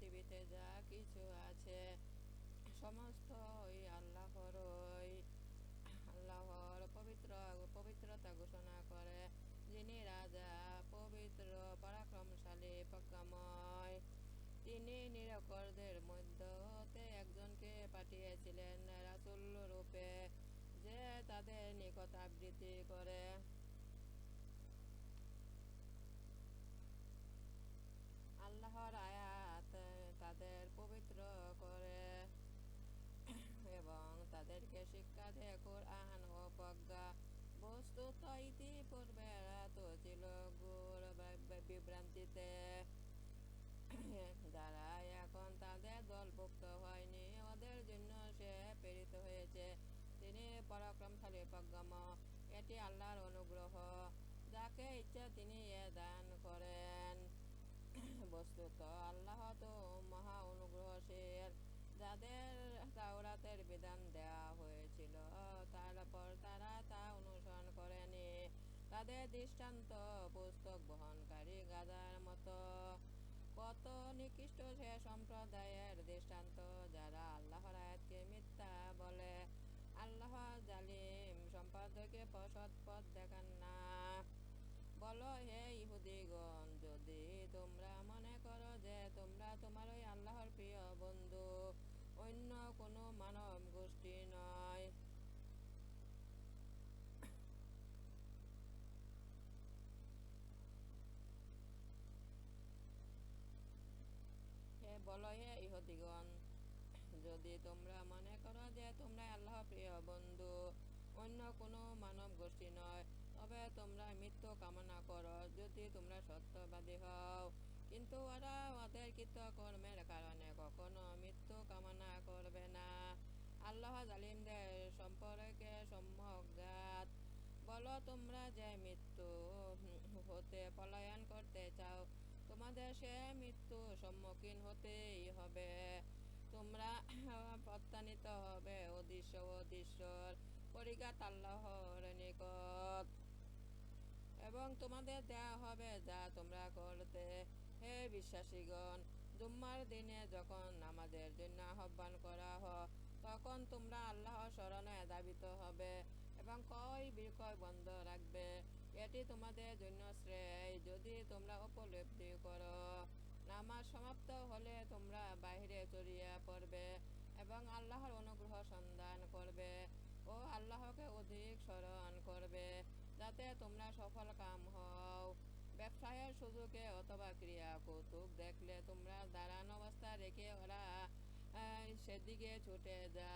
পৃথিবীতে যা কিছু আছে সমস্তই আল্লাহরই আল্লাহর পবিত্র, পবিত্রতা ঘোষণা করে। যিনি রাজা, পবিত্র, পরাক্রমশালী প্রজ্ঞাময় তিনি নিরকরদের মধ্য হতে একজনকে পাঠিয়েছিলেন রাসুল রূপে, যে তাদের নিকট আবৃত্তি করে। প্রজ্ঞা বস্তুত ইতিপূর্বে এরা তো ছিল গুড় বিভ্রান্তিতে। যারা এখন তাদের দলভুক্ত হয়নি, ওদের জন্য সে প্রেরিত হয়েছে। তিনি পরাক্রমশালী প্রজ্ঞাম এটি আল্লাহর অনুগ্রহ। যাকে ইচ্ছা তিনি এ দান করেন। বস্তুত আল্লাহ তো মহা অনুগ্রহশীল। যাদের তাওরাতের বিধান দেওয়া হয়েছিল, তারপর তারা তা অনুসরণ করেনি তাদের দৃষ্টান্ত পুস্তক বহনকারী গাদার মতো। কত নিকৃষ্ট সে সম্প্রদায়ের দৃষ্টান্ত যারা আল্লাহর আয়াতকে মিথ্যা বলে, আল্লাহ জালিম সম্পাদকে সৎ পথ দেখান না। বলো হে ইহুদিগণ, যদি তোমরা মনে করো যে তোমরা তোমার ওই আল্লাহর প্রিয় বন্ধু অন্য কোনো মানব গোষ্ঠী নয়। হে বলো যদি তোমরা মনে করো যে তোমরা আল্লাহ প্রিয় বন্ধু, অন্য কোনো মানব গোষ্ঠী নয়, তবে তোমরা মৃত্যু কামনা করো। যদি তোমরা সত্যবাদী হও কিন্তু ওরা ওদের কৃতকর্মের কারণে কখনো মৃত্যু কামনা করবে না। আল্লাহ জালিমদের সম্পর্কে সম্যজ্ঞাত বলো তোমরা যে মৃত্যু হতে পলায়ন করতে চাও, তোমাদের সে মৃত্যু সম্মুখীন হতেই হবে। তোমরা প্রত্যানিত হবে অদৃশ্য অদৃশ্যর পরিগাত আল্লাহর নিকট। এবং তোমাদের দেয়া হবে হে বিশ্বাসীগণ, জুম্মার দিনে যখন আমাদের জন্য আহ্বান করা হয় তখন তোমরা আল্লাহ স্মরণে দাবিত হবে এবং কয় বিক্রয় বন্ধ রাখবে, এটি তোমাদের জন্য শ্রেয়। যদি তোমরা উপলব্ধি করো, নামাজ সমাপ্ত হলে তোমরা বাইরে চড়িয়া পড়বে এবং আল্লাহর অনুগ্রহ সন্ধান করবে ও আল্লাহকে অধিক স্মরণ করবে, যাতে তোমরা সফল কাম হও। ব্যবসায়ের সুযোগে অথবা ক্রিয়া কৌতুক দেখলে তোমরা দাঁড়ান অবস্থা রেখে ওরা সেদিকে ছুটে যা।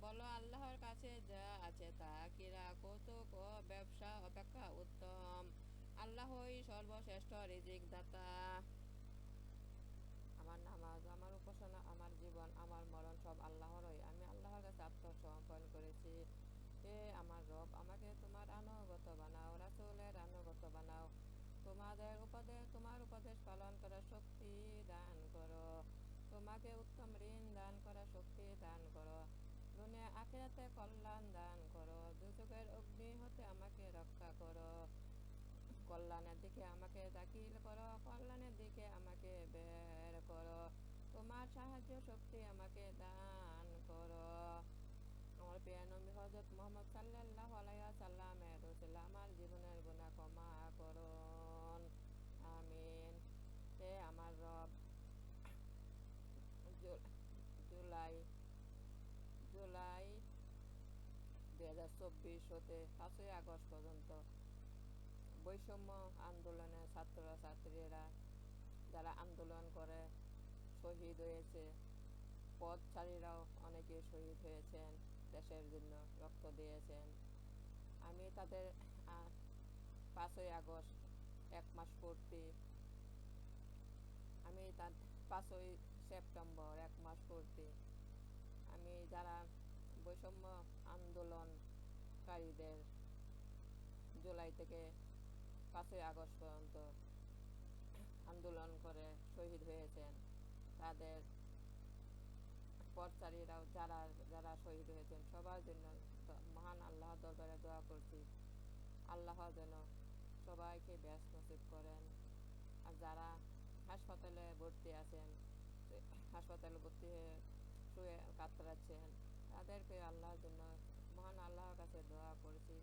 বলো, আল্লাহর কাছে যা আছে তা। ক্রীড়া কৌতুক ও ব্যবসা অপেক্ষা উত্তম। আল্লাহই সর্বশ্রেষ্ঠ রিজিক দাতা আমার নামাজ, আমার উপাসনা, আমার জীবন, আমার মরণ সব আল্লাহরই। আমি আল্লাহর কাছে আত্মসমর্পণ করেছি। হে আমার রব, আমাকে তোমার আনুগত তোমাদের উপদেশ, তোমার উপদেশ পালন করার শক্তি দান করো। তোমাকে উত্তম ঋণ দান করার শক্তি দান করো। দুনিয়া আখেরাতে কল্যাণ দান করো। দুচোখের অগ্নি হতে আমাকে রক্ষা করো। কল্যাণের দিকে আমাকে দাখিল করো। কল্যাণের দিকে আমাকে বের করো। তোমার সাহায্য শক্তি আমাকে দান করো। আমার নবী হজরত মোহাম্মদ সাল্লাহ আলাইয়া সাল্লামের রসুল, আমার জীবনের গুণা ক্ষমা করুন আমিন হে আমার রব জুলাই জুলাই দুই হাজার চব্বিশ হতে পাঁচই আগস্ট পর্যন্ত বৈষম্য আন্দোলনের ছাত্র ছাত্রীরা যারা আন্দোলন করে শহীদ হয়েছে পথচারীরাও অনেকে শহীদ হয়েছেন, দেশের জন্য রক্ত দিয়েছেন। আমি তাদের পাঁচই আগস্ট এক মাস পূর্তি আমি তার পাঁচই সেপ্টেম্বর এক মাস পূর্তি আমি যারা বৈষম্য আন্দোলনকারীদের জুলাই থেকে পাঁচই আগস্ট পর্যন্ত আন্দোলন করে শহীদ হয়েছেন। তাদের পথচারীরাও যারা যারা শহীদ হয়েছেন, সবার জন্য মহান আল্লাহ দরবারে দোয়া করছি। আল্লাহ যেন সবাইকে ব্যস্ত নসিব করেন। আর যারা হাসপাতালে ভর্তি আছেন, হাসপাতালে ভর্তি হয়ে শুয়ে কাতরাচ্ছেন, তাদেরকে আল্লাহর জন্য মহান আল্লাহর কাছে দোয়া করছি।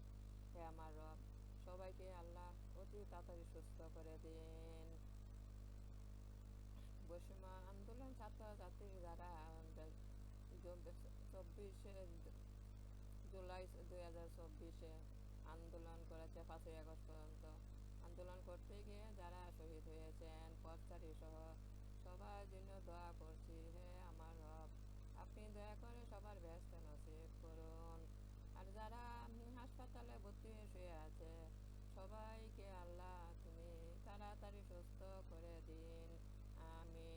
হে আমার রব, সবাইকে আল্লাহ অতি তাড়াতাড়ি সুস্থ করে দিন। বৈষম্য আন্দোলন ছাত্রছাত্রী যারা চব্বিশে জুলাই দুই হাজার চব্বিশে আন্দোলন করেছে পাঁচই আগস্ট পর্যন্ত। আন্দোলন করতে গিয়ে যারা শহীদ হয়েছেন, পথচারী সহ সবার জন্য দোয়া করছি। হে আমার রব, আপনি দয়া করে সবার ব্যস্ত নসিব করুন। যারা হাসপাতালে ভর্তি হয়ে শুয়ে আছে সবাইকে আল্লাহ তুমি তাড়াতাড়ি সুস্থ করে দিন। আমি